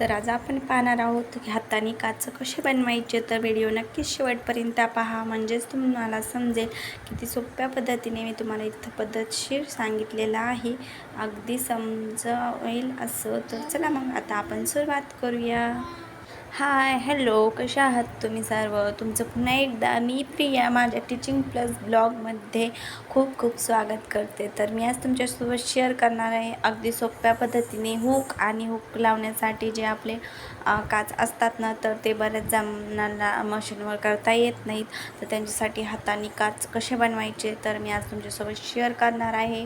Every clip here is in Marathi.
तर आज आपण पाहणार आहोत की हाताने काच कसे बनवायचे तर व्हिडिओ नक्कीच शेवटपर्यंत पहा. म्हणजेच तुम्हाला समजेल किती सोप्या पद्धतीने मी तुम्हाला इथं पद्धतशीर सांगितलेलं आहे. अगदी समजेल असं. तर चला मग आता आपण सुरुवात करूया. हाय हॅलो कशा आहात तुम्ही सर्व? तुमचं पुन्हा एकदा मी प्रिया माझ्या टीचिंग प्लस ब्लॉगमध्ये खूप खूप स्वागत करते. तर मी आज तुमच्यासोबत शेअर करणार आहे अगदी सोप्या पद्धतीने हुक आणि हुक लावण्यासाठी जे आपले काच असतात ना तर ते बऱ्याच जणांना मशीनवर करता येत नाहीत. तर त्यांच्यासाठी हाताने काच कसे बनवायचे तर मी आज तुमच्यासोबत शेअर करणार आहे.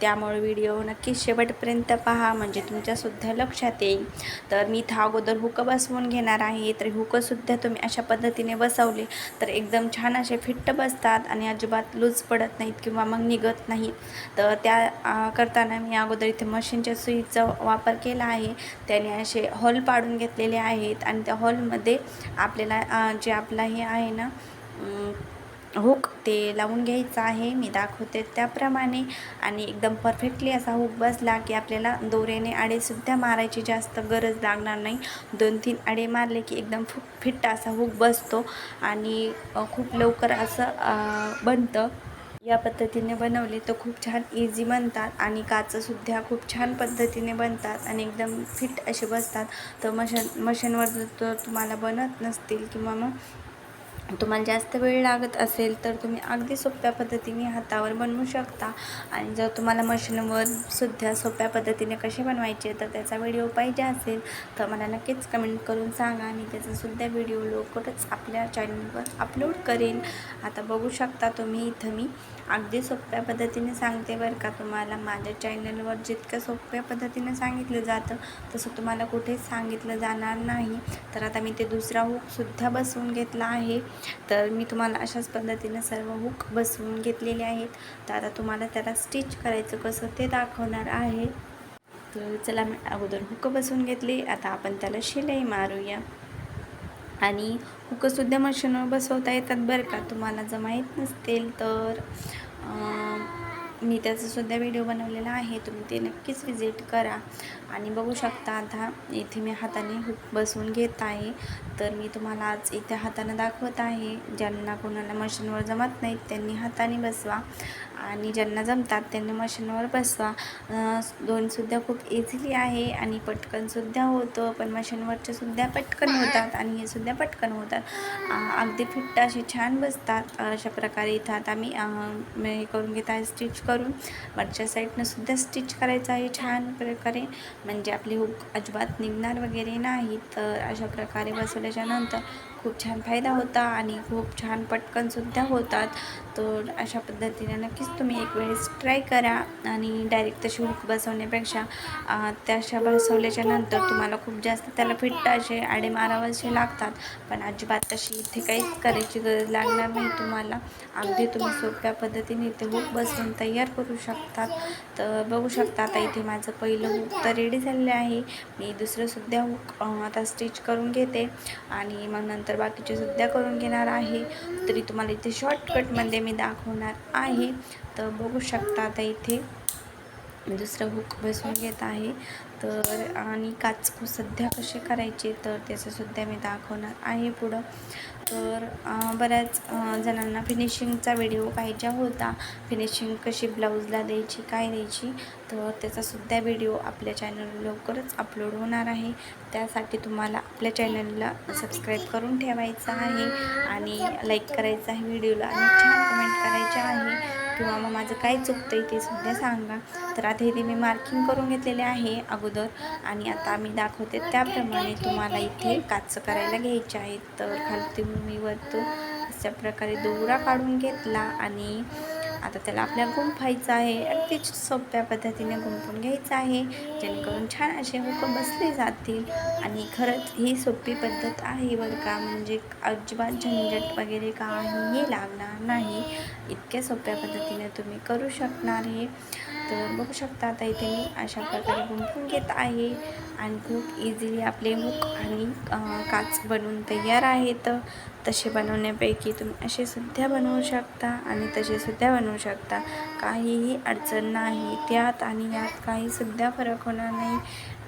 त्यामुळे व्हिडिओ नक्कीच शेवटपर्यंत पहा म्हणजे तुमच्यासुद्धा लक्षात येईल. तर मी इथं अगोदर हुकं बसवून घेणार आहे. तर हुकंसुद्धा तुम्ही अशा पद्धतीने बसवले तर एकदम छान असे फिट्ट बसतात आणि अजिबात लूज पडत नाहीत किंवा मग निघत नाहीत. तर त्या करताना मी अगोदर इथे मशीनच्या सुईचा वापर केला आहे. त्याने असे हॉल पाडून घेतलेले आहेत आणि त्या हॉलमध्ये आपल्याला जे आपला हे आहे ना हुक ते लावून घ्यायचं आहे. मी दाखवते त्याप्रमाणे. आणि एकदम परफेक्टली असा हुक बसला की आपल्याला दोऱ्याने आडेसुद्धा मारायची जास्त गरज लागणार नाही. दोन तीन आडे मारले की एकदम फुक फिट्ट असा हुक बसतो. आणि खूप लवकर असं बनतं. या पद्धतीने बनवले तर खूप छान इझी बनतात. आणि काचंसुद्धा खूप छान पद्धतीने बनतात. आणि एकदम फिट असे बसतात. तर मशन मशीनवर जर तर तुम्हाला बनत नसतील किंवा मग तुम्हाला जास्त वेळ लागत असेल तर तुम्ही अगदी सोप्या पद्धतीने हातावर बनवू शकता. आणि जर तुम्हाला मशीनवर सुद्धा सोप्या पद्धतीने कसे बनवायचे तर त्याचा व्हिडिओ पाहिजे असेल तर मला नक्कीच कमेंट करून सांगा. आणि त्याचासुद्धा व्हिडिओ लवकरच आपल्या चॅनलवर अपलोड करेन. आता बघू शकता तुम्ही इथं मी अगदी सोप्या पद्धतीने सांगते बरं का. तुम्हाला माझ्या चॅनलवर जितकं सोप्या पद्धतीने सांगितलं जातं तसं तुम्हाला कुठेच सांगितलं जाणार नाही. तर आता मी ते दुसरा हुकसुद्धा बसवून घेतला आहे. तर मी तुम्हाला अशाच पद्धतीनं सर्व हुक बसवून घेतलेले आहेत. तर आता तुम्हाला त्याला स्टिच करायचं कसं ते दाखवणार आहे. तर चला मी अगोदर हुक बसवून घेतली. आता आपण त्याला शिलाई मारूया. आणि हुकंसुद्धा मशीनवर बसवता येतात बरं का? तुम्हाला जर माहीत नसतील तर मी त्याचासुद्धा व्हिडिओ बनवलेला आहे. तुम्ही ते नक्कीच विजिट करा. आणि बघू शकता आता इथे मी हाताने हुक बसवून घेत आहे. तर मी तुम्हाला आज इथे हाताने दाखवत आहे. ज्यांना कोणाला मशीनवर जमत नाहीत त्यांनी हाताने बसवा. आणि ज्यांना जमतात त्यांनी मशीनवर बसवा. दोनसुद्धा खूप इझिली आहे आणि पटकनसुद्धा होतं पण मशीनवरच्यासुद्धा पटकन होतात आणि हे सुद्धा पटकन होतात. अगदी फिट्ट असे छान बसतात. अशा प्रकारे इथं आता मी हे करून घेत आहे स्टिच करून. वरच्या साईडनं सुद्धा स्टिच करायचं आहे छान प्रकारे. म्हणजे आपली हुक अजिबात निघणार वगैरे नाही. तर अशा प्रकारे बसवल्याच्या नंतर खूप छान फायदा होता आणि खूप छान पटकनसुद्धा होतात. तर अशा पद्धतीने नक्कीच तुम्ही एक वेळेस ट्राय करा आणि डायरेक्ट तशी हुक बसवण्यापेक्षा त्याशा बसवल्याच्या नंतर तुम्हाला खूप जास्त त्याला फिट असे आडे मारावाचे लागतात. पण अजिबात तशी इथे काहीच करायची गरज लागणार नाही तुम्हाला. अगदी तुम्ही सोप्या पद्धतीने इथे हुक बसवून तयार करू शकतात. तर बघू शकता आता इथे माझं पहिलं हुक तर रेडी झालेलं आहे. मी दुसरंसुद्धा हुक आता स्टिच करून घेते. आणि मग नंतर बाकीचे सुद्धा करून घेणार आहे. तरी तुम्हाला इथे शॉर्टकटमध्ये मी दाखवणार आहे. तर बघू शकता आता इथे दुसरं हुक बसवून घेत आहे. तर आणि काचकू सध्या कसे करायचे तर त्याचंसुद्धा मी दाखवणार आहे पुढं. तर बऱ्याच जणांना फिनिशिंगचा व्हिडिओ पाहिजे होता. फिनिशिंग कशी ब्लाऊजला द्यायची काय द्यायची तर त्याचासुद्धा व्हिडिओ आपल्या चॅनल लवकरच अपलोड होणार आहे. त्यासाठी तुम्हाला आपल्या चॅनलला सबस्क्राईब करून ठेवायचं आहे. आणि लाईक करायचं आहे व्हिडिओला आणि छान कमेंट करायचं आहे. किंवा मग माझं काय चुकतं आहे ते सुद्धा सांगा. तर आता इथे मी मार्किंग करून घेतलेले आहे अगोदर आणि आता मी दाखवते त्याप्रमाणे तुम्हाला इथे काच करायला घ्यायचे आहेत. तर खालती मी वरतून अशा प्रकारे दोरा काढून घेतला आणि आता त्याला आपल्याला गुंफायचं आहे. अगदी सोप्या पद्धतीने गुंफून घ्यायचं आहे. जेणेकरून छान असे हुक बसले जातील. आणि खरंच ही सोपी पद्धत आहे बरं का. म्हणजे अजिबात झंझट वगैरे काहीही लागणार नाही. इतक्या सोप्या पद्धतीने तुम्ही करू शकणार हे. तर बघू शकता आता इथे मी अशा प्रकारे गुंफून घेत आहे. आणि खूप इझिली आपले हुक आणि काच बनवून तयार आहेत. तसे बनवण्यापैकी तुम्ही असे सुद्धा बनवू शकता आणि तसे सुद्धा बनवू शकता. काहीही अडचण नाही. त्यात आणि यात काहीसुद्धा फरक होणार नाही.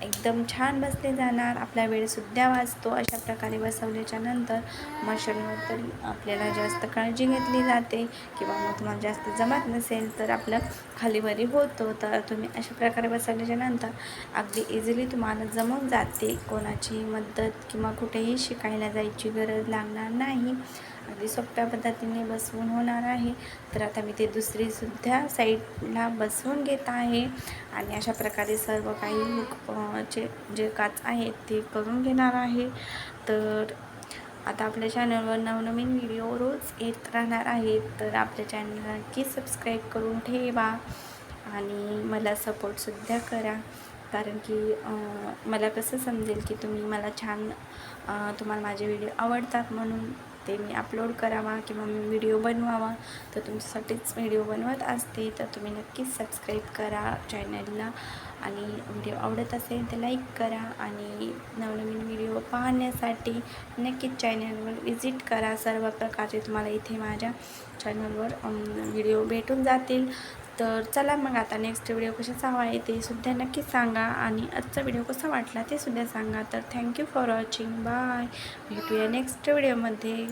एकदम छान बसले जाणार. आपला वेळसुद्धा वाचतो. अशा प्रकारे बसवल्याच्या नंतर मशरूमवर तरी आपल्याला जास्त काळजी घेतली जाते. किंवा मग तुम्हाला जास्त जमत नसेल तर आपलं खालीवरी होतो. तर तुम्ही अशा प्रकारे बसवल्याच्या नंतर अगदी इझिली तुम्हाला जमून जाते. कोणाची मदत किंवा कुठेही शिकायला जायची गरज लागणार नाही. अगदी सोप्या पद्धतीने बसवून होणार आहे. तर आता मी ते दुसरीसुद्धा साईडला बसवून घेत आहे. आणि अशा प्रकारे सर्व काही लुक चे जे काच आहेत ते करून घेणार आहे. तर आता आपल्या चॅनलवर नवनवीन व्हिडिओ रोज येत राहणार आहेत. तर आपल्या चॅनलला नक्की सबस्क्राईब करून ठेवा. आणि मला सपोर्टसुद्धा करा. कारण की मला कसं समजेल की तुम्ही मला छान तुम्हाला माझे व्हिडिओ आवडतात म्हणून ते मी अपलोड करावा किंवा मी व्हिडिओ बनवावा तर तुमच्यासाठीच व्हिडिओ बनवत असते तर तुम्ही नक्कीच सबस्क्राईब करा चॅनलला आणि व्हिडिओ आवडत असेल तर लाईक करा आणि नवनवीन व्हिडिओ पाहण्यासाठी नक्कीच चॅनलवर विजिट करा. सर्व प्रकारचे तुम्हाला इथे माझ्या चॅनलवर व्हिडिओ भेटून जातील. तर चला मग आता नेक्स्ट व्हिडिओ कशाचा हवा आहे ते सुद्धा नक्कीच सांगा आणि आजचा व्हिडिओ कसा वाटला ते सुद्धा सांगा. तर thank you for watching bye भेटूया नेक्स्ट व्हिडिओमध्ये